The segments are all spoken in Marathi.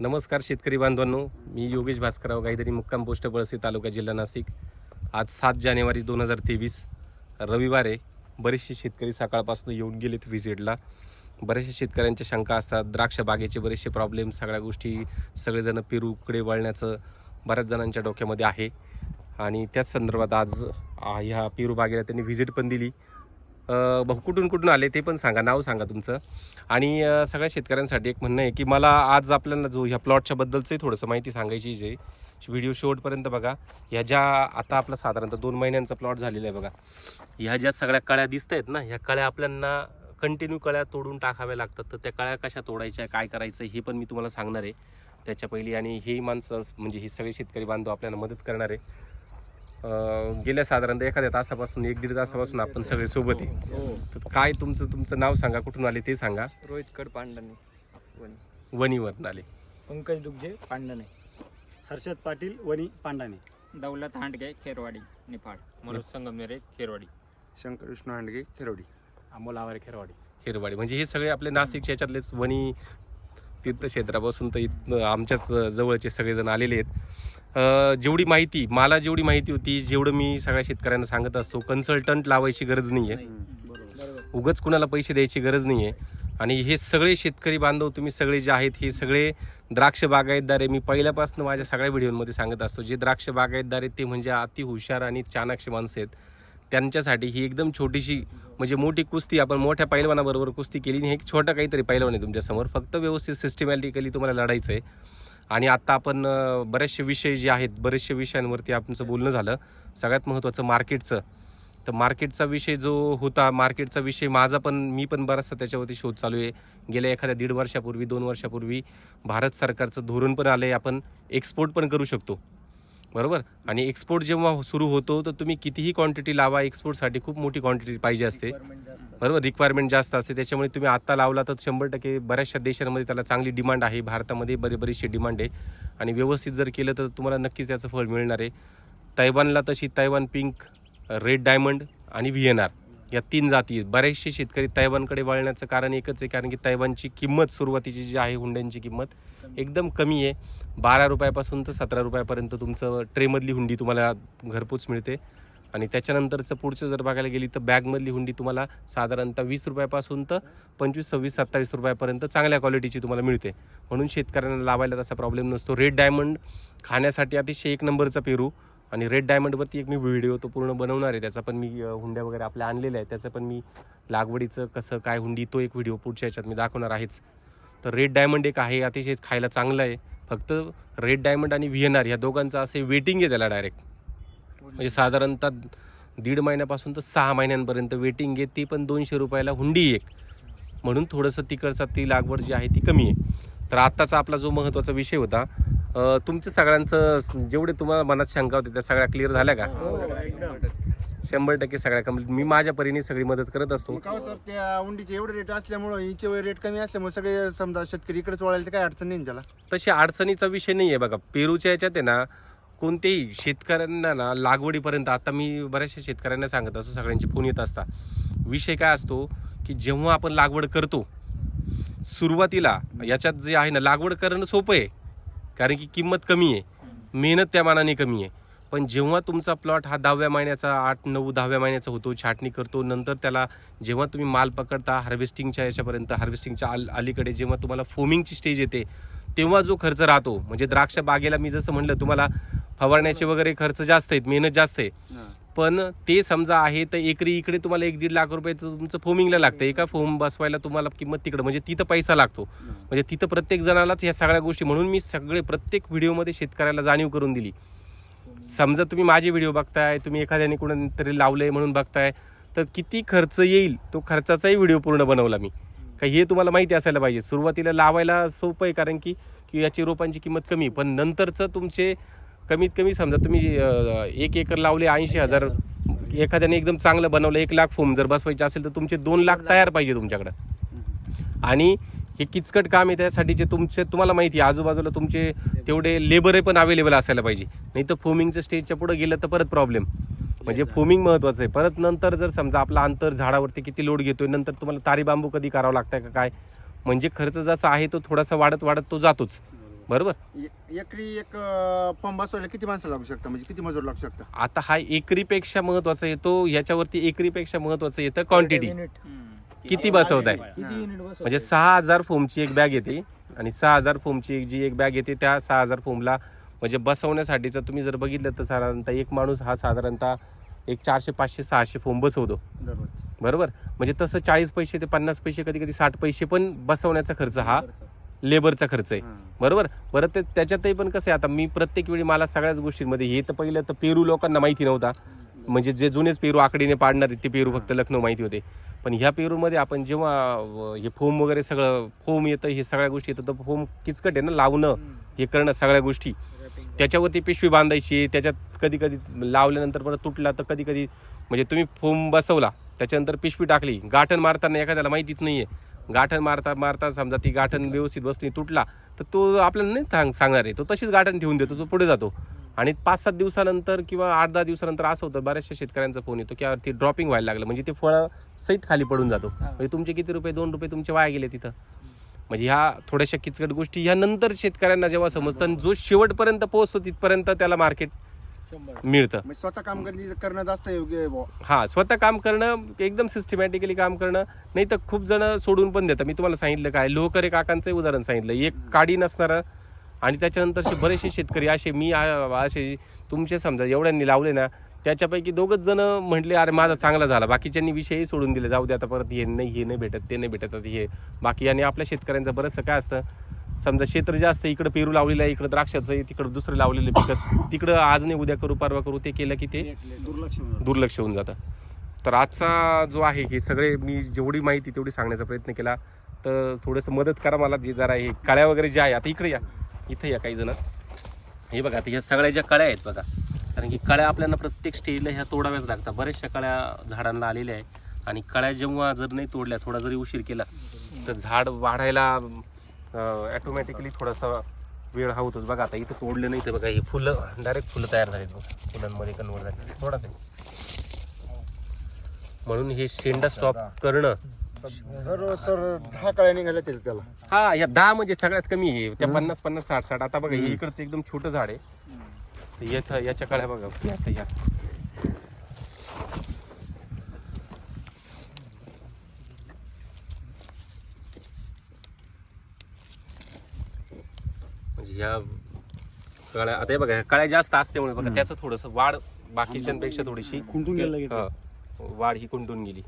नमस्कार शेतकरी बांधवांनो. मी योगेश भास्करराव गायधरी मुक्काम पोस्ट पळसी तालुका जिल्हा नाशिक. आज सात जानेवारी दोन हजार तेवीस रविवार आहे. बरेचसे शेतकरी सकाळपासून येऊन गेलेत व्हिजिटला बऱ्याचशा शेतकऱ्यांच्या शंका असतात द्राक्ष बागेचे बरेचसे प्रॉब्लेम सगळ्या गोष्टी सगळेजण पेरूकडे वळण्याचं बऱ्याच जणांच्या डोक्यामध्ये आहे. आणि त्याच संदर्भात आज ह्या पेरू बागेला त्यांनी व्हिजिट पण दिली. भाऊ कुठून कुठून आले ते पण सांगा नाव सांगा तुमचं. आणि सगळ्या शेतकऱ्यांसाठी एक म्हणणं आहे की मला आज आपल्याला जो ह्या प्लॉटच्या बद्दलचंही थोडंसं माहिती सांगायची जे व्हिडिओ शेवटपर्यंत बघा. ह्या ज्या आता आपला साधारणतः दोन महिन्यांचा प्लॉट झालेला आहे बघा. ह्या ज्या सगळ्या कळ्या दिसत आहेत ना ह्या कळ्या आपल्यांना कंटिन्यू कळ्या तोडून टाकाव्या लागतात. तर त्या कळ्या कशा तोडायच्या काय करायचं हे पण मी तुम्हाला सांगणार आहे. त्याच्या पहिली आणि हेही माणसं म्हणजे हे सगळे शेतकरी बांधव आपल्याला मदत करणार आहे. गेल्या साधारणतः एखाद्या तासापासून एक दीड तासापासून आपण सगळे सोबत आहे. हो. तर काय तुमचं तुमचं नाव सांगा कुठून आले ते सांगा. रोहित कड पांडणे. वणी. वणीवरून आले. पंकज दुगजे पांडणे. हर्षद पाटील वणी पांडाने दौलत हांडगे खेरवाडी निफाड मनोज संगमेरे खेरवाडी. शंकर विष्णू हांडगे खेरोडी अमोल आवारे खेरवाडी. हिरवाडी म्हणजे हे सगळे आपले नाशिकच्या याच्यातलेच वणी तीर्थक्षेत्रापासून तर इथनं आमच्याच जवळचे सगळेजण आलेले आहेत. जेवढी माहिती मला जेवढी माहिती होती जेवढं मी सगळ्या शेतकऱ्यांना सांगत असतो कन्सल्टंट लावायची गरज नाही आहे उगच कुणाला पैसे द्यायची गरज नाही आहे आणि हे सगळे शेतकरी बांधव तुम्ही सगळे जे आहेत हे सगळे द्राक्ष बागायतदार आहे. मी पहिल्यापासून माझ्या सगळ्या व्हिडिओमध्ये सांगत असतो जे द्राक्ष बागायतदार आहेत ते म्हणजे अति हुशार आणि चाणाक्ष माणसं आहेत. त्यांच्यासाठी ही एकदम छोटीशी म्हणजे मोठी कुस्ती आपण मोठ्या पैलवानाबरोबर कुस्ती केली. नाही हे एक छोटा काहीतरी पैलवान आहे तुमच्यासमोर. फक्त व्यवस्थित सिस्टमॅटिकली तुम्हाला लढायचं आहे आणि आता आपण बरेचसे विषय जे आहेत बरेचसे विषयांवरती आपणचं बोलणं झालं. सगळ्यात महत्त्वाचं मार्केटचं. तर मार्केटचा विषय जो होता मार्केटचा विषय माझा पण मी पण बराचसा त्याच्यावरती शोध चालू आहे. गेल्या एखाद्या दीड वर्षापूर्वी दोन वर्षापूर्वी भारत सरकारचं धोरण पण आलं आहे आपण एक्सपोर्ट पण करू शकतो. बरोबर? आणि एक्सपोर्ट जेव्हा सुरू होतो तर तुम्ही कितीही क्वांटिटी लावा एक्सपोर्टसाठी खूप मोठी क्वांटिटी पाहिजे असते. बरोबर? रिक्वायरमेंट जास्त असते. त्याच्यामुळे तुम्ही आत्ता लावला तर शंभर टक्के बऱ्याचशा देशांमध्ये त्याला चांगली डिमांड आहे. भारतामध्ये बरी बरीचशी डिमांड आहे. आणि व्यवस्थित जर केलं तर तुम्हाला नक्कीच त्याचं फळ मिळणार आहे. तैवानला तशी तैवान पिंक रेड डायमंड आणि व्ही एन आर या तीन जाती आहेत. बरेचसे शेतकरी तैवानकडे वळण्याचं कारण एकच आहे कारण की तैवानची किंमत सुरुवातीची जी आहे हुंड्यांची किंमत एकदम कमी आहे. बारा रुपयापासून तर सतरा रुपयापर्यंत तुमचं ट्रेमधली हुंडी तुम्हाला घरपोच मिळते. आणि त्याच्यानंतरचं पुढचं जर बघायला गेली तर बॅगमधली हुंडी तुम्हाला साधारणतः वीस रुपयापासून तर पंचवीस सव्वीस सत्तावीस रुपयापर्यंत चांगल्या क्वालिटीची तुम्हाला मिळते. म्हणून शेतकऱ्यांना लावायला तसा प्रॉब्लेम नसतो. रेड डायमंड खाण्यासाठी अतिशय एक नंबरचा पेरू. आणि रेड डायमंडवरती एक मी व्हिडिओ तो पूर्ण बनवणार आहे. त्याचा पण मी हुंड्या वगैरे आपल्या आणलेल्या आहे त्याचं पण मी लागवडीचं कसं काय हुंडी तो एक व्हिडिओ पुढच्या ह्याच्यात मी दाखवणार आहेच. तर रेड डायमंड एक आहे अतिशय खायला चांगलं आहे. फक्त रेड डायमंड आणि व्ही एन आर ह्या दोघांचं असे वेटिंग आहे त्याला डायरेक्ट म्हणजे साधारणतः दीड महिन्यापासून तर सहा महिन्यांपर्यंत वेटिंग आहे. ती पण दोनशे रुपयाला हुंडी एक. म्हणून थोडंसं तिकडचा ती लागवड जी आहे ती कमी आहे. तर आत्ताचा आपला जो महत्त्वाचा विषय होता तुमचं सगळ्यांचं जेवढे तुम्हाला मनात शंका होते त्या सगळ्या क्लिअर झाल्या का? शंभर टक्के सगळ्या कंप्लीट मी माझ्या परीने सगळी मदत करत असतो. का सर त्या उंडीचे एवढे रेट असल्यामुळं हिचे रेट कमी असल्यामुळे सगळे समजा शेतकरी इकडेच वळायला तर काय अडचण नाही ना त्याला? तशी अडचणीचा विषय नाही आहे बघा. पेरूच्या याच्यात आहे ना कोणतेही शेतकऱ्यांना ना लागवडीपर्यंत आता मी बऱ्याचशा शेतकऱ्यांना सांगत असतो सगळ्यांचे फोन येत असतात. विषय काय असतो की जेव्हा आपण लागवड करतो सुरुवातीला याच्यात जे आहे ना लागवड करणं सोपं आहे. कारण की किंमत कमी आहे. मेहनत त्या मानाने कमी आहे. पण जेव्हा तुमचा प्लॉट हा दहाव्या महिन्याचा आठ नऊ दहाव्या महिन्याचा होतो छाटणी करतो नंतर त्याला जेव्हा तुम्ही माल पकडता हार्वेस्टिंगच्या याच्यापर्यंत हार्वेस्टिंगच्या आल अलीकडे जेव्हा तुम्हाला फोमिंगची स्टेज येते तेव्हा जो खर्च राहतो म्हणजे द्राक्ष बागेला मी जसं म्हणलं तुम्हाला फवारण्याचे वगैरे खर्च जास्त आहेत मेहनत जास्त आहे. पण ते समजा आहे तर एकरी इकडे तुम्हाला एक दीड लाख रुपये तुमचं फोमिंगला लागतं. एका फोम बसवायला तुम्हाला किंमत तिकडं म्हणजे तिथं पैसा लागतो. म्हणजे तिथं प्रत्येक जणालाच ह्या सगळ्या गोष्टी. म्हणून मी सगळे प्रत्येक व्हिडिओमध्ये शेतकऱ्याला जाणीव करून दिली. समजा तुम्ही माझे व्हिडिओ बघताय तुम्ही एखाद्याने कुणीतरी लावलंय म्हणून बघताय तर किती खर्च येईल? तो खर्चाचाही व्हिडिओ पूर्ण बनवला मी. का हे तुम्हाला माहिती असायला पाहिजे. सुरुवातीला लावायला सोपं आहे कारण की की याची रोपांची किंमत कमी आहे. पण नंतरचं तुमचे कमीत कमी समजा तुम्ही एक एकर लावले ऐंशी हजार एखाद्याने एकदम चांगलं बनवलं एक लाख फोम जर बसवायचे असेल तर तुमचे दोन लाख तयार पाहिजे तुमच्याकडं. आणि हे किचकट काम आहे त्यासाठी जे तुमचे तुम्हाला माहिती आहे आजूबाजूला तुमचे तेवढे लेबर पण अवेलेबल असायला पाहिजे. नाही तर फोमिंगचं स्टेजच्या पुढे गेलं तर परत प्रॉब्लेम म्हणजे फोमिंग महत्वाचं आहे. परत नंतर जर समजा आपला अंतर झाडावरती किती लोड घेतोय नंतर तुम्हाला तारी बांबू कधी करावं लागतंय का काय? म्हणजे खर्च जसा आहे तो थोडासा वाढत वाढत तो जातोच. बरोबर? एक- एकरी एक फॉर्म बसवायला किती माणसं लागू शकतात? म्हणजे किती मजूर लागू शकतात? आता हा एकरीपेक्षा महत्त्वाचा येतो याच्यावरती एकरीपेक्षा महत्वाचं येतं क्वांटिटी किती बसवताय? किती युनिट बस म्हणजे सहा हजार फोमची एक बॅग येते आणि सहा हजार फोमची एक जी एक बॅग येते त्या सहा हजार फोमला म्हणजे बसवण्यासाठीचं तुम्ही जर बघितलं तर साधारणतः एक माणूस हा साधारणतः एक चारशे पाचशे सहाशे फोम बसवतो. दररोज बरोबर? म्हणजे तसं चाळीस पैसे ते पन्नास पैसे कधी कधी साठ पैसे पण बसवण्याचा खर्च हा लेबरचा खर्च आहे. बरोबर? बरं ते त्याच्यातही पण कसं आहे आता मी प्रत्येक वेळी मला सगळ्याच गोष्टींमध्ये हे तर पहिलं तर पेरू लोकांना माहिती नव्हता. म्हणजे जे जुनेच पेरू आकडीने पाडणार ते पेरू फक्त लखनौ माहिती होते. पण ह्या पेरूमध्ये आपण जेव्हा हे फोम वगैरे सगळं फोम येतं हे सगळ्या गोष्टी येतं तर फोम किचकट आहे ना लावणं हे करणं सगळ्या गोष्टी. त्याच्यावरती पिशवी बांधायची त्याच्यात कधी कधी लावल्यानंतर परत तुटला तर कधी कधी म्हणजे तुम्ही फोम बसवला त्याच्यानंतर पिशवी टाकली गाठण मारताना एखाद्याला माहितीच नाहीये. गाठण मारता मारता समजा ती गाठण व्यवस्थित बसली तुटला तर तो आपल्याला नाही सांग सांगणार आहे. तो तशीच गाठण ठेवून देतो तो पुढे जातो. आणि पाच सात दिवसानंतर किंवा आठ दहा दिवसानंतर असं होतं बऱ्याचशा शेतकऱ्यांचा फोन येतो की यार ती ड्रॉपिंग व्हायला लागलं. म्हणजे ते फळं सहित खाली पडून जातो. म्हणजे तुमचे किती रुपये दोन रुपये तुमचे वाया गेले तिथं. म्हणजे ह्या थोड्याशा किचकट गोष्टी ह्या नंतर शेतकऱ्यांना जेव्हा समजतं आणि जो शेवटपर्यंत पोहोचतो तिथपर्यंत त्याला मार्केट मिळतं. म्हणजे स्वतः काम करणे- करणं जास्त योग्य आहे बुवा. हा स्वतः काम करणं एकदम सिस्टमॅटिकली काम करणं नाही तर खूप जण सोडून पण देतात. मी तुम्हाला सांगितलं काय लोहकरे काकांचं उदाहरण सांगितलं. एक काडी नसणारं आणि त्याच्यानंतर बरेचसे शेतकरी असे मी आ- असे तुमचे समजा एवढ्यांनी लावले ना त्याच्यापैकी दोघच जण म्हटले अरे माझा चांगला झाला. बाकीच्यांनी विषयही सोडून दिले. जाऊ दे आता परत हे नाही हे नाही भेटत ते नाही भेटत आता हे. बाकी आणि आपल्या शेतकऱ्यांचं बरंचसं काय असतं समजा क्षेत्र जास्त इकडं पेरू लावलेलं आहे इकडं द्राक्षाचं आहे तिकडं दुसरं लावलेलं पिकत तिकडं आज नाही उद्या करू परवा करू ते केलं की ते दुर्लक्ष होऊन जातं. तर आजचा जो आहे हे सगळे मी जेवढी माहिती तेवढी सांगण्याचा प्रयत्न केला. तर थोडंसं मदत करा मला जे जरा हे कळ्या वगैरे ज्या आहे आता इकडे या. इथे या काही जण हे बघा आता ह्या सगळ्या ज्या कळ्या आहेत बघा. कारण की कळ्या आपल्याला प्रत्येक स्टेजला ह्या तोडाव्याच लागतात. बऱ्याचशा कळ्या झाडांना आलेल्या आहे आणि कळ्या जेव्हा जर नाही तोडल्या थोडा जरी उशीर केला तर झाड वाढायला ॲटोमॅटिकली थोडासा वेळ हा होतोच. बघा आता इथं तोडलं नाही तर बघा हे फुलं डायरेक्ट फुलं तयार झालीत बघा. फुलांमध्ये कन्वर्ट झाले थोडा ते म्हणून हे शेंडा स्टॉप करणं. जर सर दहा कळ्या निघाल्या तरी त्याला. हा या दहा म्हणजे सगळ्यात कमी आहे. त्या पन्नास पन्नास साठ साठ. आता बघा हे इकडचं एकदम छोटं झाड आहे. याच्या याच्या कळ्या बघा. आता या. ह्या कळ्या आता हे बघा ह्या कळ्या जास्त असल्यामुळे बघा त्याचं थोडस वाढ बाकीच्यांपेक्षा थोडीशी हा, वाढ ही कुंटून गेली.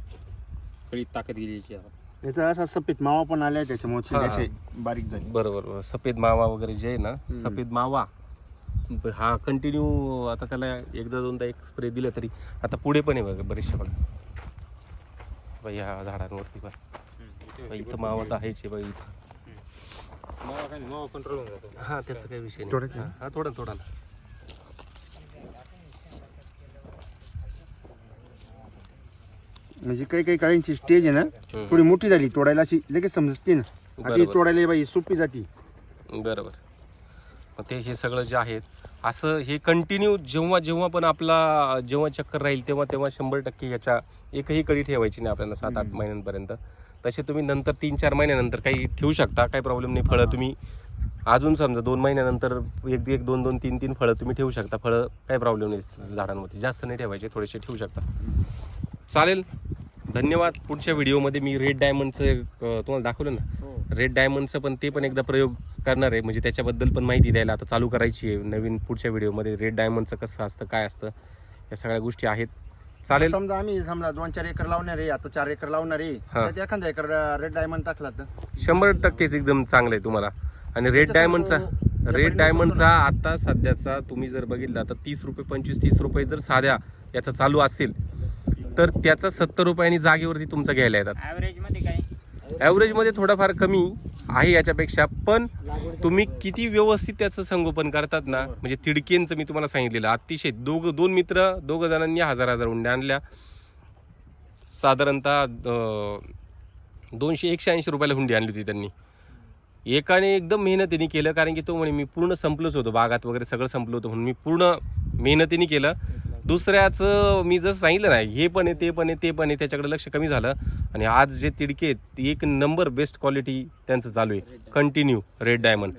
थोडी ताकद गेली याची आता. याचा असा सफेद मावा पण आलाय त्याच्यामुळे हा, असे बारीक झाले. बरोबर बरोबर. सफेद मावा वगैरे जे आहे ना सफेद मावा ब- हा कंटिन्यू आता त्याला एकदा दोनदा एक स्प्रे दिलं तरी आता पुढे पण आहे बघा बरेचसे बघा बघा या झाडांवरती पण. बघा, इथं मावा तर आहेच आहे बघा इथं. हा त्याचा काही विषय नाही. हा, हा थोडं थोडा ना म्हणजे काही काही काळ्यांची स्टेज आहे ना थोडी मोठी झाली तोडायला अशी लगेच समजते ना बरोबर. तोडायला बाई सोपी जाती बरोबर मग ते हे सगळं जे आहेत असं हे कंटिन्यू जेव्हा जेव्हा पण आपला जेव्हा चक्कर राहील तेव्हा तेव्हा शंभर टक्के याच्या एकही कडी ठेवायची नाही आपल्याला सात आठ. महिन्यांपर्यंत तसे तुम्ही नंतर तीन चार महिन्यानंतर काही ठेवू शकता काही प्रॉब्लेम नाही. फळं तुम्ही अजून समजा दोन महिन्यानंतर एक एक दोन दोन तीन तीन फळं तुम्ही ठेवू शकता. फळं काही प्रॉब्लेम नाही झाडांवरती जास्त नाही ठेवायचे थोडेसे ठेवू शकता. चालेल. धन्यवाद. पुढच्या व्हिडिओमध्ये मी रेड डायमंडचं तुम्हाला दाखवलं ना? रेड डायमंडचं पण ते पण एकदा प्रयोग करणार आहे. म्हणजे त्याच्याबद्दल पण माहिती द्यायला आता चालू करायची आहे. नवीन पुढच्या व्हिडिओमध्ये रेड डायमंडचं कसं असतं काय असतं या सगळ्या गोष्टी आहेत. चालेल. समजा आम्ही समजा दोन चार एकर लावणार आहे आता चार एकर लावणार आहे. हा. त्यात एखादा एकर रेड डायमंड टाकला तर शंभर टक्केच एकदम चांगलं आहे तुम्हाला. आणि रेड डायमंडचा तो- रेड डायमंडचा आता सध्याचा तुम्ही जर बघितला तर तीस रुपये पंचवीस तीस रुपये जर साध्या याचा चालू असेल तर त्याचा सत्तर रुपयांनी जागेवरती तुमचा घ्यायला येतात. ॲव्हरेजमध्ये काय? ॲव्हरेजमध्ये थोडाफार कमी आहे याच्यापेक्षा पण तुम्ही किती व्यवस्थित त्याचं संगोपन करतात ना म्हणजे तिडकेंचं मी तुम्हाला सांगितलेलं अतिशय दोघं दोन मित्र दोघं जणांनी हजार हजार उंड्या आणल्या. साधारणतः दोनशे एकशे ऐंशी रुपयाला हुंडी आणली होती त्यांनी. एकाने एकदम मेहनतीने केलं कारण की तो म्हणे मी पूर्ण संपलोच होतो बागात वगैरे सगळं संपलं होतं म्हणून मी पूर्ण मेहनतीने केलं. दुसऱ्याचं मी जसं सांगितलं ना हे पण आहे ते पण आहे ते पण आहे त्याच्याकडे लक्ष कमी झालं. आणि आज जे तिडके आहेत, एक नंबर बेस्ट क्वालिटी त्यांचं चालू आहे. कंटिन्यू रेड डायमंड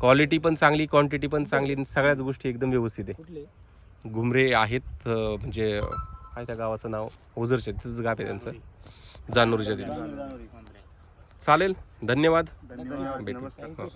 क्वालिटी पण चांगली क्वांटिटी पण चांगली सगळ्याच गोष्टी एकदम व्यवस्थित आहे. घुमरे आहेत म्हणजे काय त्या गावाचं नाव? ओझरचे तिथंच गाव आहे त्यांचं. जानूरच्या तिथे. चालेल धन्यवाद. भेटू.